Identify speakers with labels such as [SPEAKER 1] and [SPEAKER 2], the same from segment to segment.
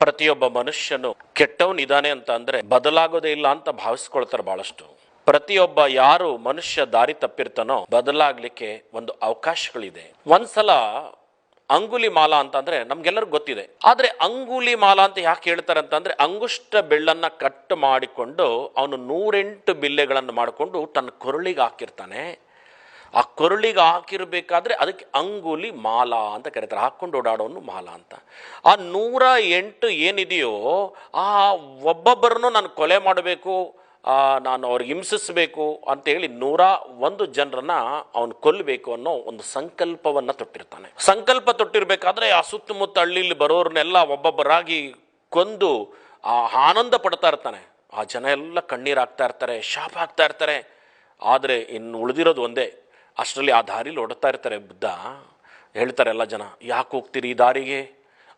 [SPEAKER 1] ಪ್ರತಿಯೊಬ್ಬ ಮನುಷ್ಯನು ಕೆಟ್ಟವನಿದ್ದಾನೆ ಅಂತ ಅಂದ್ರೆ ಬದಲಾಗೋದೇ ಇಲ್ಲ ಅಂತ ಭಾವಿಸ್ಕೊಳ್ತಾರೆ ಬಹಳಷ್ಟು. ಪ್ರತಿಯೊಬ್ಬ ಯಾರು ಮನುಷ್ಯ ದಾರಿ ತಪ್ಪಿರ್ತಾನೋ ಬದಲಾಗ್ಲಿಕ್ಕೆ ಒಂದು ಅವಕಾಶಗಳಿದೆ. ಒಂದ್ಸಲ ಅಂಗುಲಿ ಮಾಲ ಅಂತಂದ್ರೆ ನಮ್ಗೆಲ್ಲರಿಗೂ ಗೊತ್ತಿದೆ. ಆದ್ರೆ ಅಂಗುಲಿ ಮಾಲ ಅಂತ ಯಾಕೆ ಹೇಳ್ತಾರೆ ಅಂತಂದ್ರೆ ಅಂಗುಷ್ಟ ಬೆಳ್ಳನ್ನ ಕಟ್ ಮಾಡಿಕೊಂಡು ಅವನು ನೂರೆಂಟು ಬಿಲ್ಲೆಗಳನ್ನು ಮಾಡಿಕೊಂಡು ತನ್ನ ಕೊರಳಿಗೆ ಹಾಕಿರ್ತಾನೆ. ಆ ಕೊರಳಿಗೆ ಹಾಕಿರಬೇಕಾದ್ರೆ ಅದಕ್ಕೆ ಅಂಗುಲಿ ಮಾಲಾ ಅಂತ ಕರೀತಾರೆ. ಹಾಕ್ಕೊಂಡು ಓಡಾಡೋನು ಮಾಲಾ ಅಂತ. ಆ ನೂರ ಎಂಟು ಏನಿದೆಯೋ ಆ ಒಬ್ಬೊಬ್ಬರನ್ನು ನಾನು ಕೊಲೆ ಮಾಡಬೇಕು ನಾನು ಅವ್ರಿಗೆ ಹಿಂಸಿಸಬೇಕು ಅಂತೇಳಿ ನೂರ ಒಂದು ಜನರನ್ನ ಅವನು ಕೊಲ್ಲಬೇಕು ಅನ್ನೋ ಒಂದು ಸಂಕಲ್ಪವನ್ನು ತೊಟ್ಟಿರ್ತಾನೆ. ಸಂಕಲ್ಪ ತೊಟ್ಟಿರಬೇಕಾದ್ರೆ ಆ ಸುತ್ತಮುತ್ತ ಹಳ್ಳಿಲಿ ಬರೋರ್ನೆಲ್ಲ ಒಬ್ಬೊಬ್ಬರಾಗಿ ಕೊಂದು ಆ ಆನಂದ ಪಡ್ತಾ ಇರ್ತಾನೆ. ಆ ಜನ ಎಲ್ಲ ಕಣ್ಣೀರು ಹಾಕ್ತಾ ಇರ್ತಾರೆ, ಶಾಪ ಹಾಕ್ತಾ ಇರ್ತಾರೆ. ಆದರೆ ಇನ್ನು ಉಳಿದಿರೋದು ಒಂದೇ ಅಷ್ಟರಲ್ಲಿ ಆ ದಾರಿಲಿ ಓಡುತ್ತಾ ಇರ್ತಾರೆ ಬುದ್ಧ. ಹೇಳ್ತಾರೆ ಎಲ್ಲ ಜನ, ಯಾಕೆ ಹೋಗ್ತೀರಿ ಈ ದಾರಿಗೆ?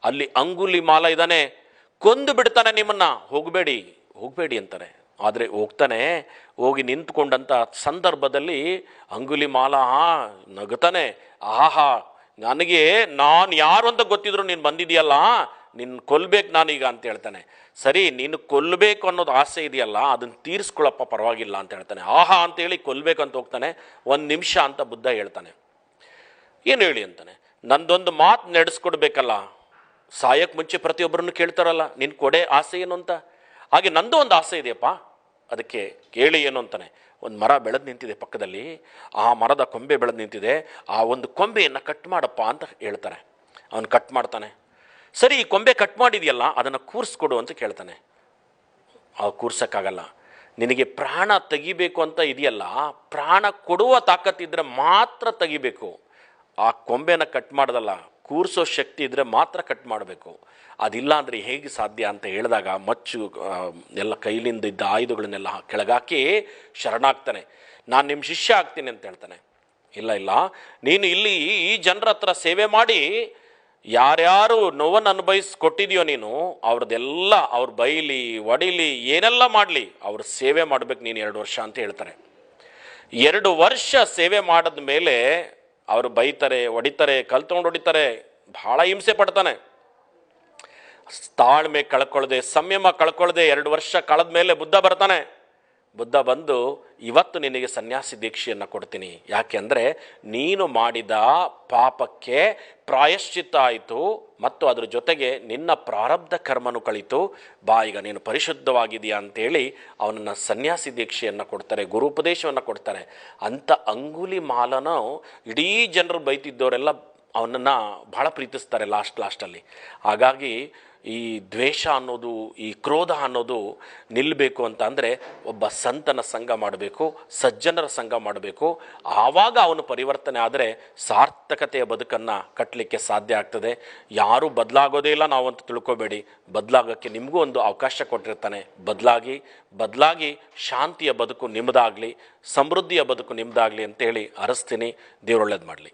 [SPEAKER 1] ಅಲ್ಲಿ ಅಂಗುಲಿ ಮಾಲ ಇದ್ದಾನೆ ಕೊಂದು ಬಿಡ್ತಾನೆ ನಿಮ್ಮನ್ನ. ಹೋಗಬೇಡಿ ಹೋಗಬೇಡಿ, ಅಂತಾರೆ. ಆದರೆ ಹೋಗ್ತಾನೆ, ಹೋಗಿ ನಿಂತ್ಕೊಂಡಂಥ ಸಂದರ್ಭದಲ್ಲಿ ಅಂಗುಲಿ ಮಾಲ ನಗುತ್ತಾನೆ. ಆಹಾ, ನನಗೆ ನಾನು ಯಾರು ಅಂತ ಗೊತ್ತಿದ್ರು ನೀನು ಬಂದಿದೆಯಲ್ಲ ನಿನ್ನ ಕೊಲ್ಲಬೇಕು ನಾನೀಗ ಅಂತ ಹೇಳ್ತಾನೆ. ಸರಿ, ನೀನು ಕೊಲ್ಲಬೇಕು ಅನ್ನೋದು ಆಸೆ ಇದೆಯಲ್ಲ, ಅದನ್ನು ತೀರಿಸ್ಕೊಳ್ಳಪ್ಪ ಪರವಾಗಿಲ್ಲ ಅಂತ ಹೇಳ್ತಾನೆ. ಆಹಾ ಅಂತೇಳಿ ಕೊಲ್ಲಬೇಕು ಅಂತ ಹೋಗ್ತಾನೆ. ಒಂದು ನಿಮಿಷ ಅಂತ ಬುದ್ಧ ಹೇಳ್ತಾನೆ. ಏನು ಹೇಳಿ ಅಂತಾನೆ. ನಂದೊಂದು ಮಾತು ನಡೆಸ್ಕೊಡ್ಬೇಕಲ್ಲ ಸಾಯಕ್ಕೆ ಮುಂಚೆ ಪ್ರತಿಯೊಬ್ಬರನ್ನು ಕೇಳ್ತಾರಲ್ಲ ನಿನ್ನ ಕೊಡೆ ಆಸೆ ಏನು ಅಂತ? ಹಾಗೆ ನಂದು ಒಂದು ಆಸೆ ಇದೆಯಪ್ಪ. ಅದಕ್ಕೆ ಕೇಳಿ ಏನು ಅಂತಾನೆ. ಒಂದು ಮರ ಬೆಳೆದು ನಿಂತಿದೆ ಪಕ್ಕದಲ್ಲಿ. ಆ ಮರದ ಕೊಂಬೆ ಬೆಳೆದು ನಿಂತಿದೆ. ಆ ಒಂದು ಕೊಂಬೆಯನ್ನು ಕಟ್ ಮಾಡಪ್ಪ ಅಂತ ಹೇಳ್ತಾರೆ. ಅವನು ಕಟ್ ಮಾಡ್ತಾನೆ. ಸರಿ, ಈ ಕೊಂಬೆ ಕಟ್ ಮಾಡಿದೆಯಲ್ಲ, ಅದನ್ನು ಕೂರಿಸ್ಕೊಡು ಅಂತ ಕೇಳ್ತಾನೆ. ಆ, ಕೂರ್ಸೋಕ್ಕಾಗಲ್ಲ. ನಿನಗೆ ಪ್ರಾಣ ತೆಗಿಬೇಕು ಅಂತ ಇದೆಯಲ್ಲ, ಪ್ರಾಣ ಕೊಡುವ ತಾಕತ್ತಿದ್ರೆ ಮಾತ್ರ ತೆಗಿಬೇಕು. ಆ ಕೊಂಬೆನ ಕಟ್ ಮಾಡ್ದಲ್ಲ, ಕೂರಿಸೋ ಶಕ್ತಿ ಇದ್ದರೆ ಮಾತ್ರ ಕಟ್ ಮಾಡಬೇಕು. ಅದಿಲ್ಲ ಅಂದರೆ ಹೇಗೆ ಸಾಧ್ಯ ಅಂತ ಹೇಳಿದಾಗ ಮಚ್ಚು ಎಲ್ಲ ಕೈಲಿಂದ ಇದ್ದ ಆಯುಧಗಳನ್ನೆಲ್ಲ ಕೆಳಗಾಕಿ ಶರಣಾಗ್ತಾನೆ. ನಾನು ನಿಮ್ಮ ಶಿಷ್ಯ ಆಗ್ತೀನಿ ಅಂತ ಹೇಳ್ತಾನೆ. ಇಲ್ಲ ಇಲ್ಲ, ನೀನು ಇಲ್ಲಿ ಈ ಜನರ ಹತ್ರ ಸೇವೆ ಮಾಡಿ ಯಾರ್ಯಾರು ನೋವನ್ನು ಅನುಭವಿಸಿ ಕೊಟ್ಟಿದೆಯೋ ನೀನು, ಅವ್ರದ್ದೆಲ್ಲ ಅವ್ರ ಬೈಲಿ, ಒಡಿಲಿ, ಏನೆಲ್ಲ ಮಾಡಲಿ, ಅವ್ರ ಸೇವೆ ಮಾಡ್ಬೇಕು ನೀನು ಎರಡು ವರ್ಷ ಅಂತ ಹೇಳ್ತಾರೆ. ಎರಡು ವರ್ಷ ಸೇವೆ ಮಾಡಿದ ಮೇಲೆ ಅವರು ಬೈತಾರೆ ಹೊಡಿತಾರೆ ಕಲ್ ತಗೊಂಡು ಹೊಡಿತಾರೆ, ಭಾಳ ಹಿಂಸೆ ಪಡ್ತಾನೆ. ತಾಳ್ಮೆ ಕಳ್ಕೊಳ್ಳದೆ, ಸಂಯಮ ಕಳ್ಕೊಳ್ಳದೆ ಎರಡು ವರ್ಷ ಕಳೆದ ಮೇಲೆ ಬುದ್ಧ ಬರ್ತಾನೆ. ಬುದ್ಧ ಬಂದು, ಇವತ್ತು ನಿನಗೆ ಸನ್ಯಾಸಿ ದೀಕ್ಷೆಯನ್ನು ಕೊಡ್ತೀನಿ. ಯಾಕೆ ಅಂದರೆ, ನೀನು ಮಾಡಿದ ಪಾಪಕ್ಕೆ ಪ್ರಾಯಶ್ಚಿತ್ತ ಆಯಿತು ಮತ್ತು ಅದರ ಜೊತೆಗೆ ನಿನ್ನ ಪ್ರಾರಬ್ಧ ಕರ್ಮನು ಕಳಿತು. ಬಾ, ಈಗ ನೀನು ಪರಿಶುದ್ಧವಾಗಿದೆಯಾ ಅಂತೇಳಿ ಅವನನ್ನು ಸನ್ಯಾಸಿ ದೀಕ್ಷೆಯನ್ನು ಕೊಡ್ತಾರೆ ಗುರುಪದೇಶವನ್ನು ಕೊಡ್ತಾರೆ. ಅಂಥ ಅಂಗುಲಿ ಮಾಲನು, ಇಡೀ ಜನರು ಬೈತಿದ್ದವರೆಲ್ಲ ಅವನನ್ನು ಭಾಳ ಪ್ರೀತಿಸ್ತಾರೆ ಲಾಸ್ಟ್, ಲಾಸ್ಟಲ್ಲಿ. ಹಾಗಾಗಿ ಈ ದ್ವೇಷ ಅನ್ನೋದು, ಈ ಕ್ರೋಧ ಅನ್ನೋದು ನಿಲ್ಲಬೇಕು ಅಂತ ಅಂದರೆ ಒಬ್ಬ ಸಂತನ ಸಂಘ ಮಾಡಬೇಕು, ಸಜ್ಜನರ ಸಂಘ ಮಾಡಬೇಕು. ಆವಾಗ ಅವನು ಪರಿವರ್ತನೆ ಆದರೆ ಸಾರ್ಥಕತೆಯ ಬದುಕನ್ನು ಕಟ್ಟಲಿಕ್ಕೆ ಸಾಧ್ಯ ಆಗ್ತದೆ. ಯಾರೂ ಬದಲಾಗೋದೇ ಇಲ್ಲ ನಾವು ಅಂತ ತಿಳ್ಕೋಬೇಡಿ. ಬದಲಾಗೋಕ್ಕೆ ನಿಮಗೂ ಒಂದು ಅವಕಾಶ ಕೊಟ್ಟಿರ್ತಾನೆ. ಬದಲಾಗಿ ಬದಲಾಗಿ ಶಾಂತಿಯ ಬದುಕು ನಿಮ್ಮದಾಗಲಿ ಸಮೃದ್ಧಿಯ ಬದುಕು ನಿಮ್ಮದಾಗಲಿ ಅಂತೇಳಿ ಅರಸ್ತೀನಿ. ದೇವರೊಳ್ಳೇದು ಮಾಡಲಿ.